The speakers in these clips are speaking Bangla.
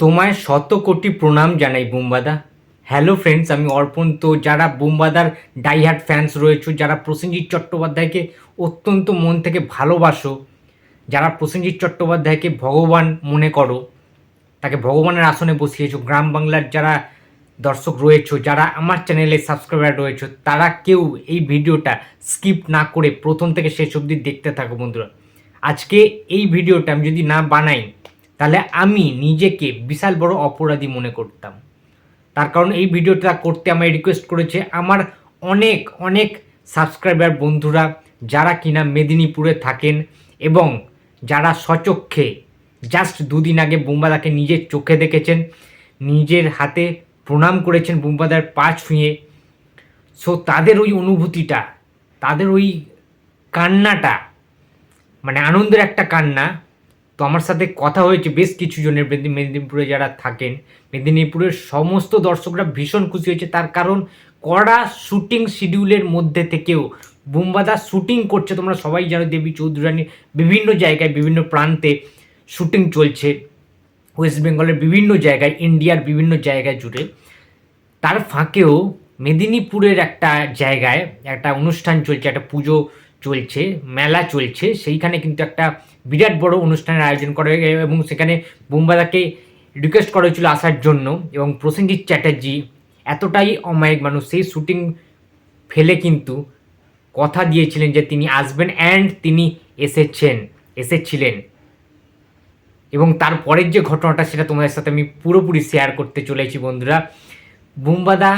তোমায় শত কোটি প্রণাম জানাই, বুম্বাদা। হ্যালো ফ্রেন্ডস আমি অর্পণ। তো যারা বুম্বাদার ডাইহার্ট ফ্যান্স রয়েছে, যারা প্রসেনজিৎ চট্টোপাধ্যায়কে অত্যন্ত মন থেকে ভালোবাসো, যারা প্রসেনজিৎ চট্টোপাধ্যায়কে ভগবান মনে করো, তাকে ভগবানের আসনে বসিয়েছো, গ্রাম বাংলার যারা দর্শক রয়েছে, যারা আমার চ্যানেলে সাবস্ক্রাইবার রয়েছে, তারা কেউ এই ভিডিওটা স্কিপ না করে প্রথম থেকে শেষ অবধি দেখতে থাকো, বন্ধুরা। আজকে এই ভিডিওটা আমি যদি না বানাই তাহলে আমি নিজেকে বিশাল বড় অপরাধী মনে করতাম। তার কারণ এই ভিডিওটা করতে আমায় রিকোয়েস্ট করেছে আমার অনেক অনেক সাবস্ক্রাইবার বন্ধুরা যারা কিনা মেদিনীপুরে থাকেন এবং যারা সচক্ষে জাস্ট দুদিন আগে বুম্বাদাকে নিজের চোখে দেখেছেন, নিজের হাতে প্রণাম করেছেন বুম্বাদার পা ছুঁয়ে। সো তাদের ওই অনুভূতিটা, তাদের ওই কান্নাটা মানে আনন্দের একটা কান্না তো আমার সাথে কথা হয়েছে বেশ কিছু জনের মেদিনীপুরে যারা থাকেন। মেদিনীপুরের সমস্ত দর্শকরা ভীষণ খুশি হয়েছে। তার কারণ কড়া শুটিং শিডিউলের মধ্যে থেকেও বুম্বাদা শুটিং করছে। তোমরা সবাই জানো দেবী চৌধুরানী বিভিন্ন জায়গায়, বিভিন্ন প্রান্তে শুটিং চলছে। ওয়েস্ট বেঙ্গলের বিভিন্ন জায়গায়, ইন্ডিয়ার বিভিন্ন জায়গায় জুড়ে। তার ফাঁকেও মেদিনীপুরের একটা জায়গায় একটা অনুষ্ঠান চলছে, একটা পুজো চলছে, মেলা চলছে, সেইখানে কিন্তু একটা বিরাট বড় অনুষ্ঠানের আয়োজন করা হয় এবং সেখানে বোম্বাদাকে রিকোয়েস্ট করা হয়েছিল আসার জন্য এবং প্রসেনজিৎ চ্যাটার্জি এতটাই অমায়িক মানুষ, সেই শুটিং ফেলে কিন্তু কথা দিয়েছিলেন যে তিনি আসবেন অ্যান্ড তিনি এসেছেন, এসেছিলেন। এবং তারপরের যে ঘটনাটা সেটা তোমাদের সাথে আমি পুরোপুরি শেয়ার করতে চলেছি বন্ধুরা। বুম্বাদা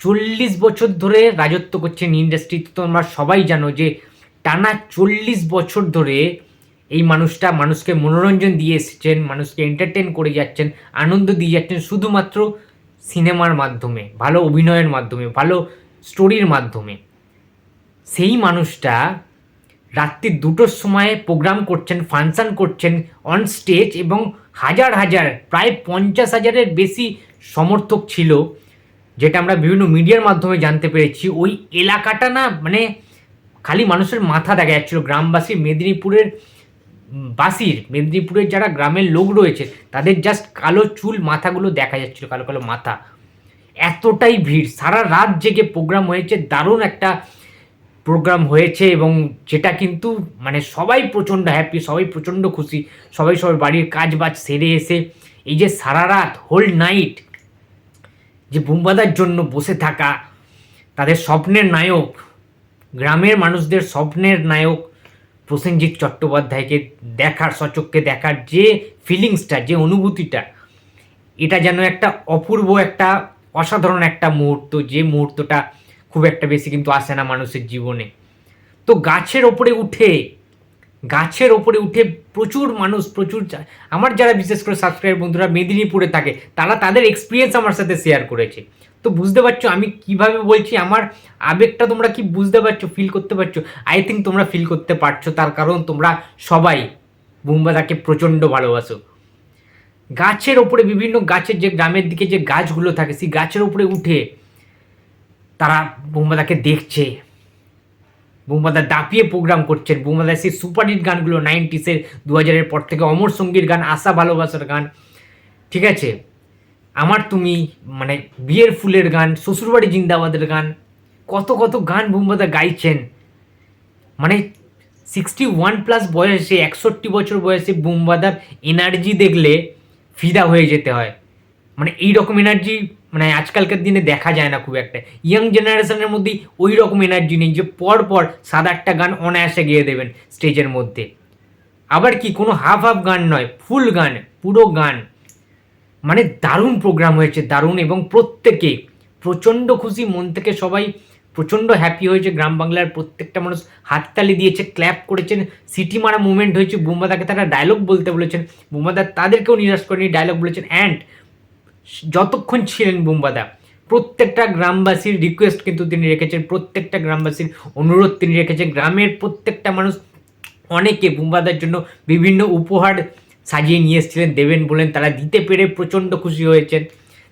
চল্লিশ বছর ধরে রাজত্ব করছেন ইন্ডাস্ট্রিতে তোমরা সবাই জানো যে টানা চল্লিশ বছর ধরে এই মানুষটা মানুষকে মনোরঞ্জন দিয়ে এসেছেন, মানুষকে এন্টারটেন করে যাচ্ছেন, আনন্দ দিয়ে যাচ্ছেন শুধুমাত্র সিনেমার মাধ্যমে, ভালো অভিনয়ের মাধ্যমে, ভালো স্টোরির মাধ্যমে। সেই মানুষটা রাত্রি দুটোর সময় প্রোগ্রাম করছেন ফাংশন করছেন অন স্টেজ এবং হাজার হাজার, প্রায় পঞ্চাশ হাজারের বেশি সমর্থক ছিল যেটা আমরা বিভিন্ন মিডিয়ার মাধ্যমে জানতে পেরেছি, ওই এলাকাটা না মানে খালি মানুষের মাথা দেখা যাচ্ছিল। গ্রামবাসী মেদিনীপুরের বাসির, মেদিনীপুরের যারা গ্রামের লোক রয়েছে, তাদের জাস্ট কালো চুল মাথাগুলো দেখা যাচ্ছিল, কালো কালো মাথা। এতটাই ভিড়, সারা রাত জেগে প্রোগ্রাম হয়েছে, দারুণ একটা প্রোগ্রাম হয়েছে এবং যেটা কিন্তু মানে সবাই প্রচণ্ড হ্যাপি সবাই প্রচণ্ড খুশি, সবাই সবাই বাড়ির কাজ বাজ সেরে এসে, এই যে সারা রাত হোল নাইট যে বুম্বাদার জন্য বসে থাকা তাদের স্বপ্নের নায়ক, গ্রামের মানুষদের স্বপ্নের নায়ক প্রসেনজিৎ চট্টোপাধ্যায়কে দেখার সচক্ষে দেখার যে ফিলিংসটা যে অনুভূতিটা, এটা যেন একটা অপূর্ব, একটা অসাধারণ একটা মুহূর্ত। যে মুহূর্তটা খুব একটা বেশি কিন্তু আসে না মানুষের জীবনে। তো গাছের ওপরে উঠে গাছের ওপরে উঠে প্রচুর মানুষ, প্রচুর আমার যারা বিশেষ করে সাবস্ক্রাইব বন্ধুরা মেদিনীপুরে থাকে, তারা তাদের এক্সপিরিয়েন্স আমার সাথে শেয়ার করেছে। তো বুঝতে পারছ আমি কীভাবে বলছি? আমার আবেগটা তোমরা কি বুঝতে পারছ ফিল করতে পারছ? আই থিঙ্ক তোমরা ফিল করতে পারছ, তার কারণ তোমরা সবাই বুম্বাদাকে প্রচণ্ড ভালোবাসো। গাছের ওপরে বিভিন্ন গাছের যে গ্রামের দিকে যে গাছগুলো থাকে, সেই গাছের ওপরে উঠে তারা বোম্বাদাকে দেখছে। বোম্বাদা দাপিয়ে প্রোগ্রাম করছেন। বোম্বাদা সেই সুপারহিট গানগুলো নাইনটিসের দু হাজারের পর থেকে অমর সঙ্গীর গান, আশা ভালোবাসার গান। ঠিক আছে? আমার তুমি মানে বিয়ের ফুলের গান, শ্বশুরবাড়ি জিন্দাবাদের গান, কত কত গান বোম্বাদা গাইছেন। মানে সিক্সটি ওয়ান প্লাস বয়সে, একষট্টি বছর বয়সে বুম্বাদার এনার্জি দেখলে ফিদা হয়ে যেতে হয়। মানে এই রকম এনার্জি মানে আজকালকার দিনে দেখা যায় না খুব একটা। ইয়াং জেনারেশনের মধ্যেই ওই রকম এনার্জি নেই যে পর পর সাত আটটা গান অনায়াসে গিয়ে দেবেন স্টেজের মধ্যে। আবার কি, কোনো হাফ হাফ গান নয় ফুল গান, পুরো গান। মানে দারুণ প্রোগ্রাম হয়েছে, দারুণ এবং প্রত্যেকে, প্রচণ্ড খুশি, মন থেকে সবাই প্রচণ্ড হ্যাপি হয়েছে। গ্রাম বাংলার প্রত্যেকটা মানুষ হাততালি দিয়েছে ক্ল্যাপ করেছেন। সিটি মারা মুভমেন্ট হয়েছে, বুম্বাদাকে তারা ডায়লগ বলতে বলেছেন। বুম্বাদা তাদেরকেও নিরাশ করেনি ডায়লগ বলেছেন অ্যান্ড যতক্ষণ ছিলেন বুম্বাদা, প্রত্যেকটা গ্রামবাসীর রিকোয়েস্ট কিন্তু তিনি রেখেছেন, প্রত্যেকটা গ্রামবাসীর অনুরোধ তিনি রেখেছেন। গ্রামের প্রত্যেকটা মানুষ অনেকে বুম্বাদার জন্য বিভিন্ন উপহার সাজিয়ে নিয়ে এসেছিলেন, দেবেন বলেন, তারা দিতে পেরে প্রচণ্ড খুশি হয়েছেন।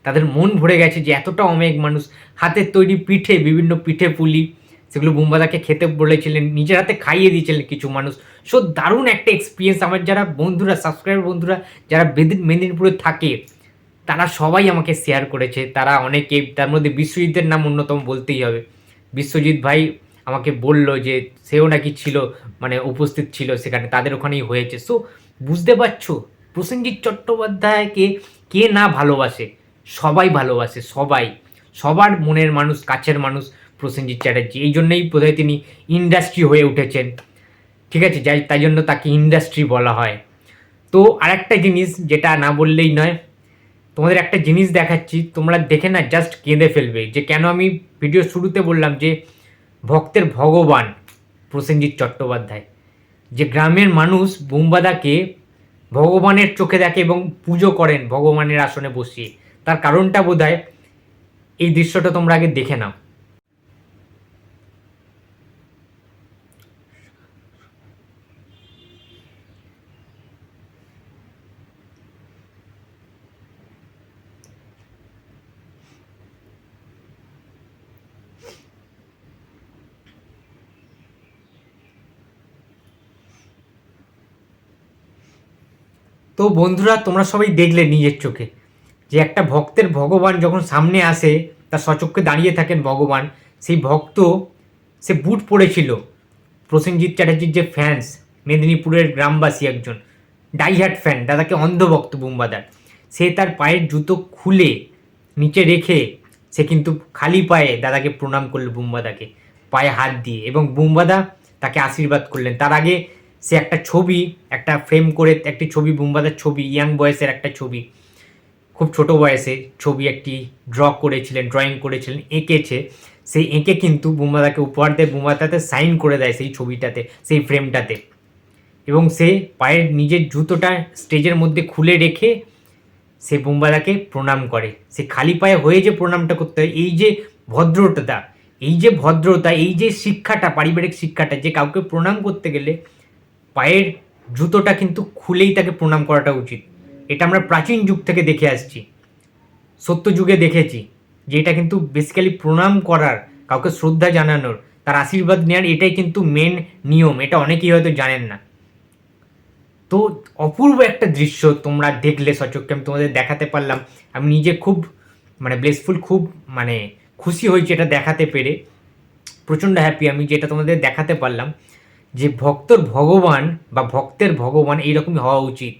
তাদের মন ভরে গেছে যে এতটা অনেক মানুষ হাতের তৈরি পিঠে, বিভিন্ন পিঠে পুলি, সেগুলো বুম্বাদাকে খেতে বলেছিলেন, নিজের হাতে খাইয়ে দিয়েছিলেন কিছু মানুষ। সো দারুণ একটা এক্সপিরিয়েন্স আমার যারা বন্ধুরা সাবস্ক্রাইবার বন্ধুরা, যারা মেদিনীপুরে থাকে তারা সবাই আমাকে শেয়ার করেছে। তারা অনেকে, তার মধ্যে বিশ্বজিতের নাম অন্যতম বলতেই হবে। বিশ্বজিৎ ভাই আমাকে বলল যে, সেও নাকি ছিল মানে উপস্থিত ছিল সেখানে, তাদের ওখানেই হয়েছে। সো বুঝতে পারছ, প্রসেনজিৎ চট্টোপাধ্যায়কে কে না ভালোবাসে? সবাই ভালোবাসে, সবাই। সবার মনের মানুষ, কাছের মানুষ প্রসেনজিৎ চ্যাটার্জি। এই জন্যই বোধহয় তিনি ইন্ডাস্ট্রি হয়ে উঠেছেন। ঠিক আছে, যাই, তাই জন্য তাকে ইন্ডাস্ট্রি বলা হয়। তো আরেকটা জিনিস, যেটা না বললেই নয় তোমাদের একটা জিনিস দেখাচ্ছি, তোমরা দেখে না জাস্ট কেঁদে ফেলবে, যে কেন আমি ভিডিও শুরুতে বললাম যে ভক্তের ভগবান প্রসেনজিৎ চট্টোপাধ্যায়, যে গ্রামের মানুষ বুম্বাদাকে ভগবানের চোখে দেখে এবং পুজো করেন ভগবানের আসনে বসিয়ে। তার কারণটা বোধ এই দৃশ্যটা তোমরা আগে দেখে নাও। তো বন্ধুরা, তোমরা সবাই দেখলে নিজের চোখে যে একটা ভক্তের ভগবান যখন সামনে আসে, তার সচক্ষে দাঁড়িয়ে থাকেন ভগবান, সেই ভক্ত, সে বুট পড়েছিল। প্রসেনজিৎ চ্যাটার্জির যে ফ্যান্স মেদিনীপুরের গ্রামবাসী একজন ডাইহার্ট ফ্যান দাদাকে অন্ধভক্ত বুম্বাদার। সে তার পায়ের জুতো খুলে নিচে রেখে, সে কিন্তু খালি পায়ে দাদাকে প্রণাম করল বুম্বাদাকে, পায়ে হাত দিয়ে এবং বুম্বাদা তাকে আশীর্বাদ করলেন। তার আগে সে একটা ছবি, একটা ফ্রেম করে একটি ছবি, বুম্বাদার ছবি ইয়াং বয়সের একটা ছবি। খুব ছোট বয়সে ছবি একটি ড্র করেছিলেন ড্রয়িং করেছিলেন, এঁকেছে। সেই এঁকে কিন্তু বুম্বাদাকে উপহার দেয় বুম্বাদাতে সাইন করে দেয় সেই ছবিটাতে, সেই ফ্রেমটাতে এবং সে পায়ের নিজের জুতোটা স্টেজের মধ্যে খুলে রেখে সে বুম্বাদাকে প্রণাম করে। সে খালি পায়ে হয়ে যে প্রণামটা করতে হয়, এই যে ভদ্রতা, এই যে ভদ্রতা, এই যে শিক্ষাটা, পারিবারিক শিক্ষাটা, যে কাউকে প্রণাম করতে গেলে পায়ের জুতোটা কিন্তু খুলেই তাকে প্রণাম করাটা উচিত। এটা আমরা প্রাচীন যুগ থেকে দেখে আসছি। সত্য যুগে দেখেছি যে এটা কিন্তু বেসিক্যালি প্রণাম করার, কাউকে শ্রদ্ধা জানানোর, তার আশীর্বাদ নেওয়ার এটাই কিন্তু মেন নিয়ম। এটা অনেকেই হয়তো জানেন না। তো অপূর্ব একটা দৃশ্য তোমরা দেখলে সচক্ষে। আমি তোমাদের দেখাতে পারলাম। আমি নিজে খুব মানে ব্লেসফুল খুব মানে খুশি হয়েছি এটা দেখাতে পেরে। প্রচণ্ড হ্যাপি আমি যেটা তোমাদের দেখাতে পারলাম। যে ভক্তর ভগবান বা ভক্তের ভগবান এইরকমই হওয়া উচিত।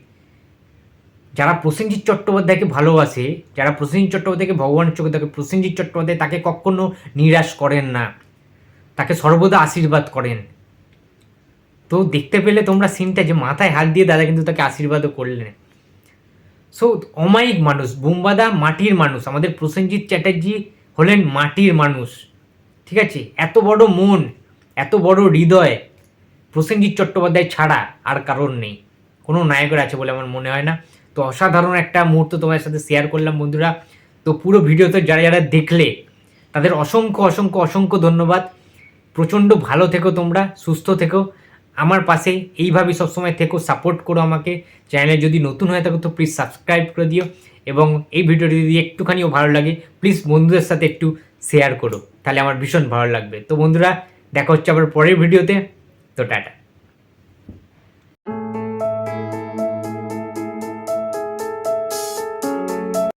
যারা প্রসেনজিৎ চট্টোপাধ্যায়কে ভালোবাসে, যারা প্রসেনজিৎ চট্টোপাধ্যায়কে ভগবানের চোখে দেখে, প্রসেনজিৎ চট্টোপাধ্যায় তাকে কখনো নিরাশ করেন না। তাকে সর্বদা আশীর্বাদ করেন। তো দেখতে পেলে তোমরা সিনটা যে মাথায় হাত দিয়ে দাদা কিন্তু তাকে আশীর্বাদও করলেন। সো অমায়িক মানুষ, বুম্বাদা মাটির মানুষ, আমাদের প্রসেনজিৎ চ্যাটার্জি হলেন মাটির মানুষ। ঠিক আছে? এত বড় মন, এত বড় হৃদয় প্রসেনজিৎ চট্টোপাধ্যায় ছাড়া আর কারণ নেই। কোনো নায়কের আছে বলে আমার মনে হয় না। তো অসাধারণ একটা মুহূর্ত তোমার সাথে শেয়ার করলাম বন্ধুরা। তো পুরো ভিডিওতে যারা যারা দেখলে, তাদের অসংখ্য অসংখ্য অসংখ্য ধন্যবাদ। প্রচণ্ড ভালো থেকো তোমরা, সুস্থ থেকো। আমার পাশে এইভাবেই সবসময় থেকো সাপোর্ট করো আমাকে। চ্যানেলে যদি নতুন হয়ে থাকো তো প্লিজ সাবস্ক্রাইব করে দিও। এবং এই ভিডিওটি যদি একটুখানিও ভালো লাগে প্লিজ বন্ধুদের সাথে একটু শেয়ার করো। তাহলে আমার ভীষণ ভালো লাগবে। তো বন্ধুরা, দেখা হচ্ছে আবার পরের ভিডিওতে। তো টাটা